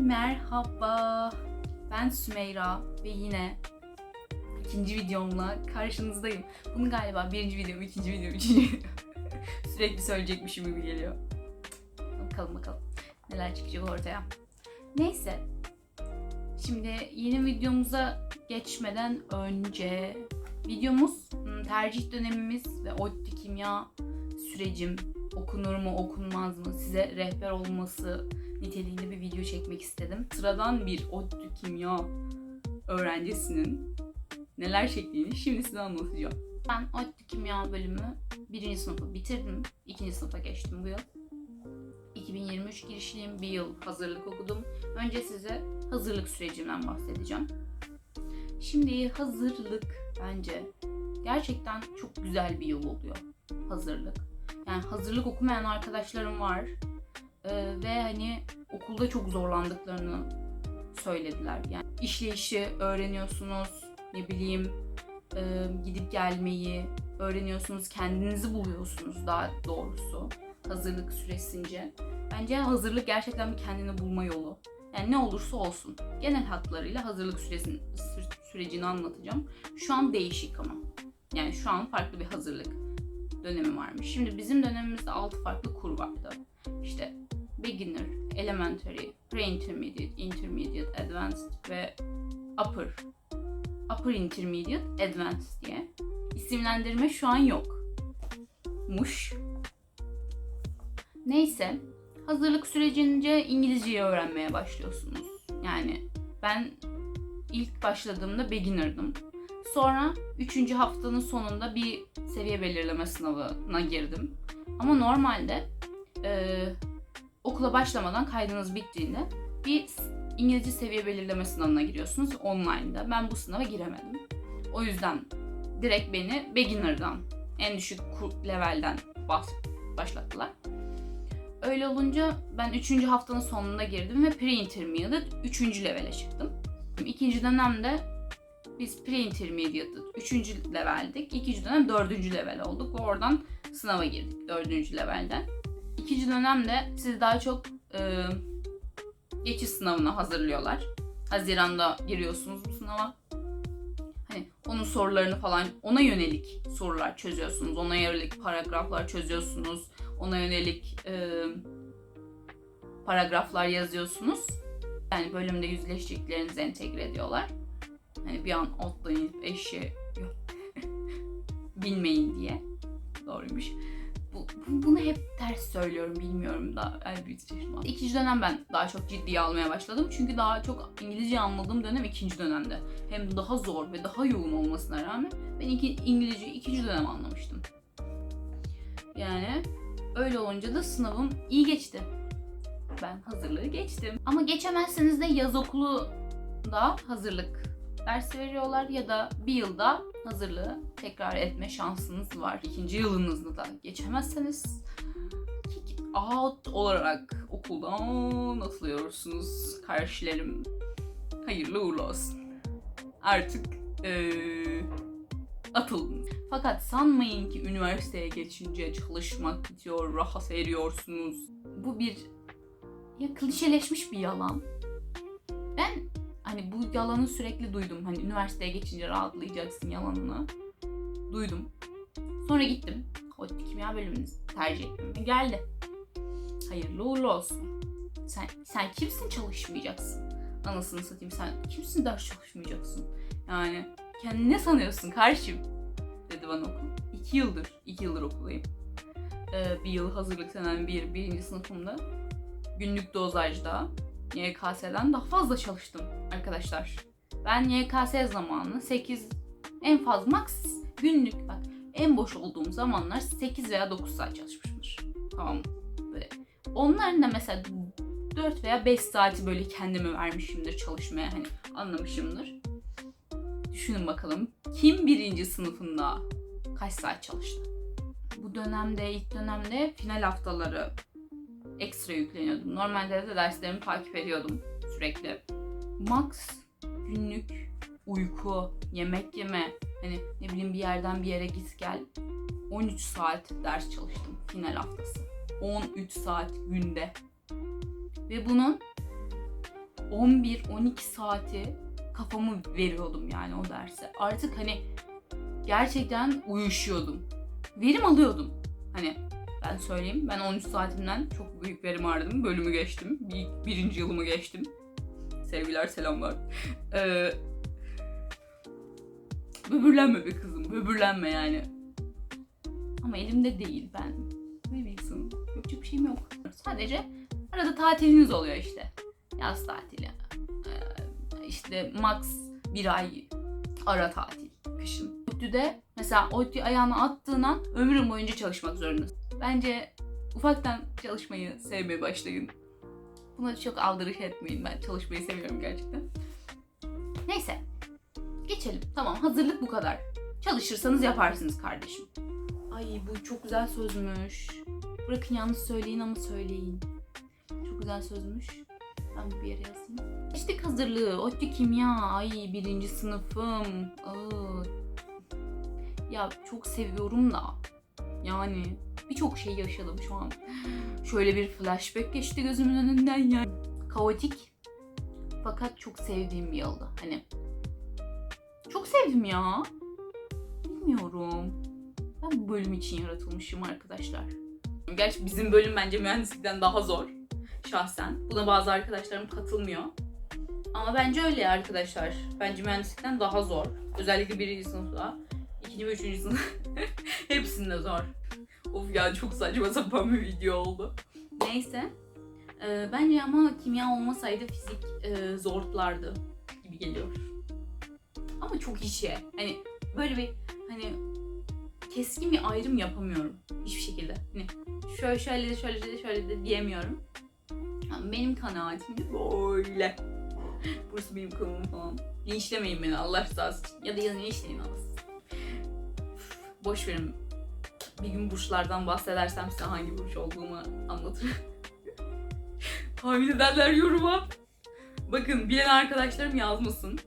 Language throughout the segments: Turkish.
Merhaba. Ben Sümeyra ve yine ikinci videomla karşınızdayım. Bunu galiba birinci videom, ikinci videom, üçüncü videom. Sürekli söyleyecekmişim gibi geliyor. Bakalım bakalım neler çıkacak ortaya. Neyse. Şimdi yeni videomuza geçmeden önce videomuz hmm, tercih dönemimiz ve ODTÜ kimya sürecim okunur mu okunmaz mı size rehber olması niteliğinde bir video çekmek istedim. Sıradan bir ODTÜ kimya öğrencisinin neler çektiğini şimdi size anlatacağım. Ben ODTÜ kimya bölümü birinci sınıfı bitirdim. ikinci sınıfa geçtim bu yıl. 2023 girişliyim. Bir yıl hazırlık okudum. Önce size hazırlık sürecimden bahsedeceğim. Şimdi hazırlık bence gerçekten çok güzel bir yıl oluyor. Hazırlık. Yani hazırlık okumayan arkadaşlarım var. Ee, ve hani okulda çok zorlandıklarını söylediler. Yani işleyişi öğreniyorsunuz, ne bileyim e, gidip gelmeyi öğreniyorsunuz, kendinizi buluyorsunuz daha doğrusu hazırlık süresince. Bence hazırlık gerçekten bir kendini bulma yolu. Yani ne olursa olsun. Genel hatlarıyla hazırlık süresini, sü- sürecini anlatacağım. Şu an değişik ama. Yani şu an farklı bir hazırlık dönemi varmış. Şimdi bizim dönemimizde 6 farklı kur vardı. İşte beginner, elementary, pre-intermediate, intermediate, advanced ve upper. Upper intermediate, advanced diye. İsimlendirme şu an yok. Muş. Neyse, hazırlık sürecince İngilizceyi öğrenmeye başlıyorsunuz. Yani ben ilk başladığımda beginner'dım. Sonra 3. haftanın sonunda bir seviye belirleme sınavına girdim. Ama normalde e, okula başlamadan kaydınız bittiğinde bir İngilizce seviye belirleme sınavına giriyorsunuz online'da. Ben bu sınava giremedim. O yüzden direkt beni beginner'dan, en düşük levelden başlattılar. Öyle olunca ben 3. haftanın sonunda girdim ve pre-intermediate 3. levele çıktım. İkinci dönemde biz pre-intermediate 3. leveldik. İkinci dönem 4. level olduk ve oradan sınava girdik 4. levelden. İkinci dönemde sizi daha çok e, geçiş sınavına hazırlıyorlar. Haziran'da giriyorsunuz bu sınava. Hani onun sorularını falan ona yönelik sorular çözüyorsunuz. Ona yönelik paragraflar çözüyorsunuz. Ona yönelik e, paragraflar yazıyorsunuz. Yani bölümde yüzleşeceklerinizi entegre ediyorlar. Hani bir an atlayıp eşeğe bilmeyin diye. Doğruymuş. Bu, bu- bunu hep ters söylüyorum bilmiyorum da el büyüteceğim. İkinci dönem ben daha çok ciddiye almaya başladım. Çünkü daha çok İngilizce anladığım dönem ikinci dönemde. Hem daha zor ve daha yoğun olmasına rağmen ben iki, İngilizceyi ikinci dönem anlamıştım. Yani öyle olunca da sınavım iyi geçti. Ben hazırlığı geçtim. Ama geçemezseniz de yaz okulu da hazırlık dersi veriyorlar ya da bir yılda hazırlığı tekrar etme şansınız var. İkinci yılınızda da geçemezseniz kick out olarak okuldan atılıyorsunuz karşılarım. Hayırlı uğurlu olsun. Artık eee atıldınız. Fakat sanmayın ki üniversiteye geçince çalışmak bitiyor, rahat eriyorsunuz. Bu bir ya klişeleşmiş bir yalan. Ben hani bu yalanı sürekli duydum. Hani üniversiteye geçince rahatlayacaksın yalanını. Duydum. Sonra gittim. ODTÜ kimya bölümünü tercih ettim. ve Geldi. Hayırlı uğurlu olsun. Sen, sen kimsin çalışmayacaksın? Anasını satayım sen kimsin ders çalışmayacaksın? Yani kendini ne sanıyorsun karşım? Dedi bana okul. İki yıldır, iki yıldır okuldayım. Ee, bir yıl hazırlık senem bir, birinci sınıfımda. Günlük dozajda YKS'den daha fazla çalıştım arkadaşlar. Ben YKS zamanı 8 en fazla max günlük bak en boş olduğum zamanlar 8 veya 9 saat çalışmışımdır. Tamam? Böyle. Onların da mesela 4 veya 5 saati böyle kendime vermişimdir çalışmaya hani anlamışımdır. Düşünün bakalım kim birinci sınıfında kaç saat çalıştı? Bu dönemde ilk dönemde final haftaları ekstra yükleniyordum. Normalde de derslerimi takip ediyordum sürekli. Max günlük uyku, yemek yeme, hani ne bileyim bir yerden bir yere git gel. 13 saat ders çalıştım final haftası. 13 saat günde. Ve bunun 11-12 saati kafamı veriyordum yani o derse. Artık hani gerçekten uyuşuyordum. Verim alıyordum. Hani ben söyleyeyim ben 13 saatimden çok büyük verim aldım. Bölümü geçtim. Bir, birinci yılımı geçtim. Sevgiler selamlar. Ee, böbürlenme be kızım. Böbürlenme yani. Ama elimde değil ben. Ne bilsin. Yapacak bir şeyim yok. Sadece arada tatiliniz oluyor işte. Yaz tatili. İşte max bir ay ara tatil. Kışın. ODTÜ'de mesela ODTÜ ayağını attığın an ömrün boyunca çalışmak zorundasın. Bence ufaktan çalışmayı sevmeye başlayın. Buna çok aldırış etmeyin. Ben çalışmayı seviyorum gerçekten. Neyse. Geçelim. Tamam hazırlık bu kadar. Çalışırsanız yaparsınız kardeşim. Ay bu çok güzel sözmüş. Bırakın yalnız söyleyin ama söyleyin. Çok güzel sözmüş. Ben bir yere yazayım. İşte hazırlığı, ODTÜ kimya, ay birinci sınıfım. Aa. Ya çok seviyorum da. Yani birçok şey yaşadım şu an. Şöyle bir flashback geçti gözümün önünden ya. Kaotik fakat çok sevdiğim bir yıldı. Hani çok sevdim ya. Bilmiyorum. Ben bu bölüm için yaratılmışım arkadaşlar. Gerçi bizim bölüm bence mühendislikten daha zor. Şahsen. Buna bazı arkadaşlarım katılmıyor. Ama bence öyle arkadaşlar. Bence mühendislikten daha zor. Özellikle birinci sınıfta. ikinci ve üçüncü sınıf. Hepsinde zor. Of ya çok saçma sapan bir video oldu. Neyse. Ee, bence ama kimya olmasaydı fizik e, zortlardı gibi geliyor. Ama çok iyi şey. Hani böyle bir hani keskin bir ayrım yapamıyorum hiçbir şekilde. Hani şöyle şöyle de şöyle de şöyle de diyemiyorum. Ama benim kanaatim böyle. Burası benim kanalım falan. Linçlemeyin beni Allah rızası için. Ya da yazın linçleyin aslında. Boş verin. Bir gün burçlardan bahsedersem size hangi burç olduğumu anlatırım. Tahmin ederler yoruma. Bakın bilen arkadaşlarım yazmasın.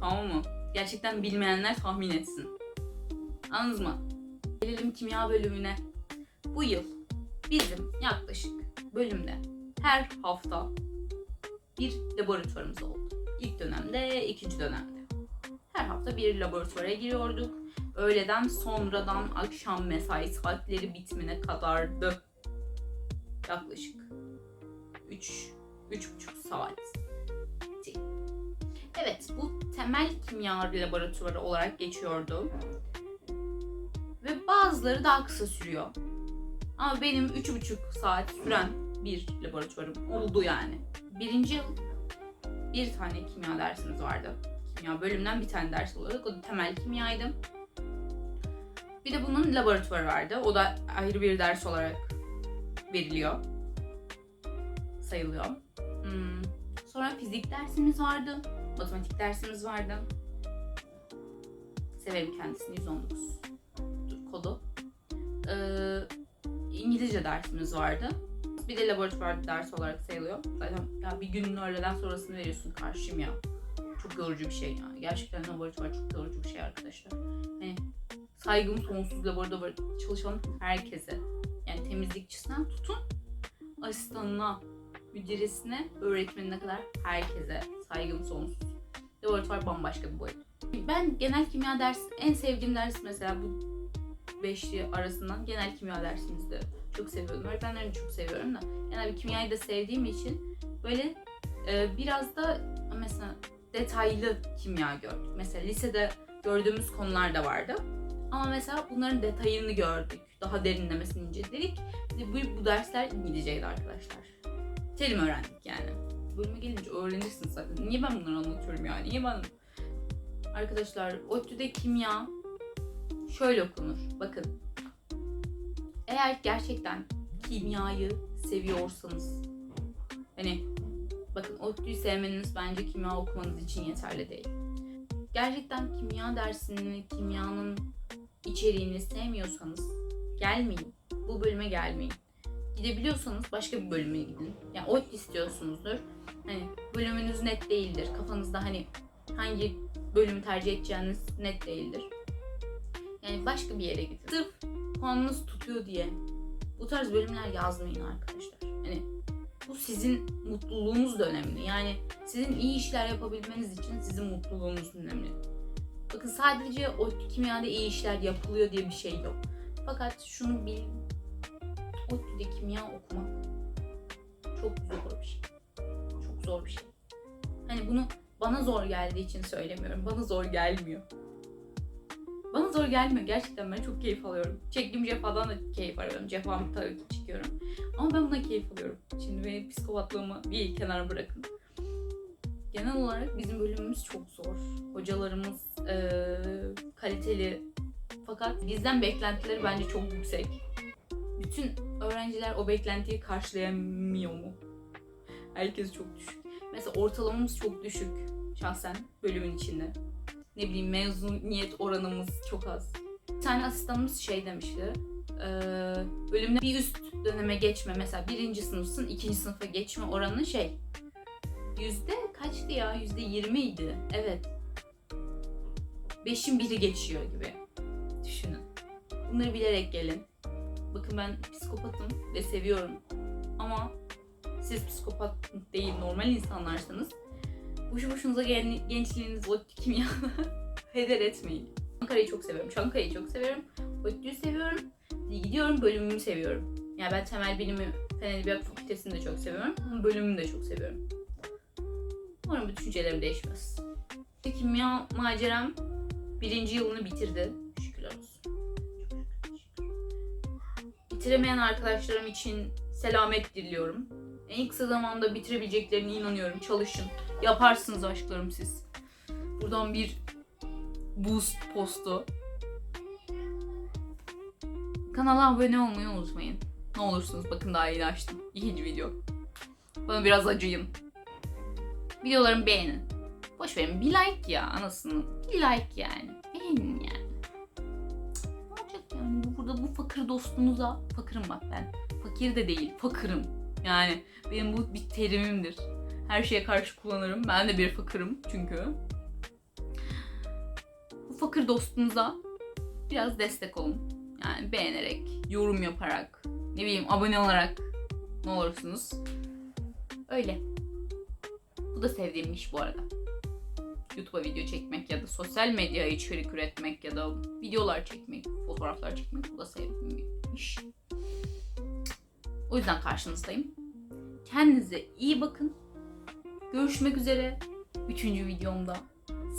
Tamam mı? Gerçekten bilmeyenler tahmin etsin. Anladınız mı? Gelelim kimya bölümüne. Bu yıl bizim yaklaşık bölümde her hafta bir laboratuvarımız oldu. İlk dönemde, ikinci dönemde. Her hafta bir laboratuvara giriyorduk. Öğleden sonradan akşam mesai saatleri bitmene kadardı. Yaklaşık 3 3,5 saat. Evet, bu temel kimya laboratuvarı olarak geçiyordu. Ve bazıları daha kısa sürüyor. Ama benim 3,5 saat süren bir laboratuvarım oldu yani. Birinci yıl bir tane kimya dersimiz vardı. Kimya bölümünden bir tane ders olarak. O da temel kimyaydı. Bir de bunun laboratuvarı vardı. O da ayrı bir ders olarak veriliyor. Sayılıyor. Hmm. Sonra fizik dersimiz vardı. Matematik dersimiz vardı. Severim kendisini 119. Dur kodu. Ee, İngilizce dersimiz vardı. Bir de laboratuvar dersi olarak sayılıyor. Zaten ya bir günün öğleden sonrasını veriyorsun karşıyım ya. Çok yorucu bir şey ya. Gerçekten laboratuvar çok yorucu bir şey arkadaşlar. Hani saygım sonsuz laboratuvar çalışan herkese. Yani temizlikçisinden tutun asistanına, müdüresine, öğretmenine kadar herkese saygım sonsuz. Laboratuvar bambaşka bir boyut. Ben genel kimya dersi, en sevdiğim ders mesela bu beşli arasından genel kimya dersimizde çok seviyordum. Öğretmenlerini çok seviyorum da. Genel bir kimyayı da sevdiğim için böyle e, biraz da mesela detaylı kimya gördük. Mesela lisede gördüğümüz konular da vardı. Ama mesela bunların detayını gördük. Daha derinlemesini inceledik. Bu, bu dersler İngilizceydi arkadaşlar. Terim öğrendik yani. Bölüme gelince öğrenirsin zaten. Niye ben bunları anlatıyorum yani? Niye ben... Arkadaşlar ODTÜ'de kimya şöyle okunur. Bakın. Eğer gerçekten kimyayı seviyorsanız hani bakın ODTÜ'yü sevmeniz bence kimya okumanız için yeterli değil. Gerçekten kimya dersini, kimyanın içeriğini sevmiyorsanız gelmeyin. Bu bölüme gelmeyin. Gidebiliyorsanız başka bir bölüme gidin. Yani ODTÜ istiyorsunuzdur. Hani bölümünüz net değildir. Kafanızda hani hangi bölümü tercih edeceğiniz net değildir. Yani başka bir yere gidin. Sırf puanınız tutuyor diye bu tarz bölümler yazmayın arkadaşlar. Hani Bu sizin mutluluğunuz da önemli. Yani sizin iyi işler yapabilmeniz için sizin mutluluğunuz önemli. Bakın sadece o kimyada iyi işler yapılıyor diye bir şey yok. Fakat şunu bil. ODTÜ'de kimya okumak çok zor bir şey. Çok zor bir şey. Hani bunu bana zor geldiği için söylemiyorum. Bana zor gelmiyor. Bana zor gelmiyor. Gerçekten ben çok keyif alıyorum. Çektiğim cefadan da keyif alıyorum. Cefamı tabii ki çekiyorum. Ama ben buna keyif alıyorum. Şimdi benim psikopatlığımı bir kenara bırakın. Genel olarak bizim bölümümüz çok zor. Hocalarımız eee, kaliteli. Fakat bizden beklentileri bence çok yüksek. Bütün öğrenciler o beklentiyi karşılayamıyor mu? Herkes çok düşük. Mesela ortalamamız çok düşük şahsen bölümün içinde. Ne bileyim mezuniyet oranımız çok az. Bir tane asistanımız şey demişti. E, bölümde bir üst döneme geçme mesela birinci sınıfsın ikinci sınıfa geçme oranı şey yüzde kaçtı ya? Yüzde yirmiydi. Evet. Beşin biri geçiyor gibi. Düşünün. Bunları bilerek gelin. Bakın ben psikopatım ve seviyorum. Ama siz psikopat değil normal insanlarsanız boşu boşunuza gen- gençliğinizi o kimyada heder etmeyin Ankara'yı çok seviyorum Çankaya'yı çok seviyorum ODTÜ'yü seviyorum gidiyorum bölümümü seviyorum. Yani ben temel bilimi Fen Edebiyat Fakültesini de çok seviyorum. Bölümümü de çok seviyorum. Umarım bu düşüncelerim değişmez. Kimya maceram birinci yılını bitirdi. Şükürler olsun. Bitiremeyen arkadaşlarım için selamet diliyorum. En kısa zamanda bitirebileceklerine inanıyorum. Çalışın. Yaparsınız aşklarım siz. Buradan bir boost postu Kanala abone olmayı unutmayın. Ne olursunuz bakın daha yeni açtım. İkinci video. Bana biraz acıyın. Videolarımı beğenin. Boş verin bir like ya anasını. Bir like yani. Beğenin yani. Ne olacak yani bu, burada bu fakir dostunuza. Fakırım bak ben. Fakir de değil fakırım. Yani benim bu bir terimimdir. Her şeye karşı kullanırım. Ben de bir fakırım çünkü. Bu fakir dostunuza biraz destek olun. Yani beğenerek, yorum yaparak, ne bileyim abone olarak ne olursunuz. Öyle. Bu da sevdiğim iş bu arada. YouTube'a video çekmek ya da sosyal medyaya içerik üretmek ya da videolar çekmek, fotoğraflar çekmek bu da sevdiğim bir iş. O yüzden karşınızdayım. Kendinize iyi bakın. Görüşmek üzere. Üçüncü videomda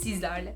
sizlerle.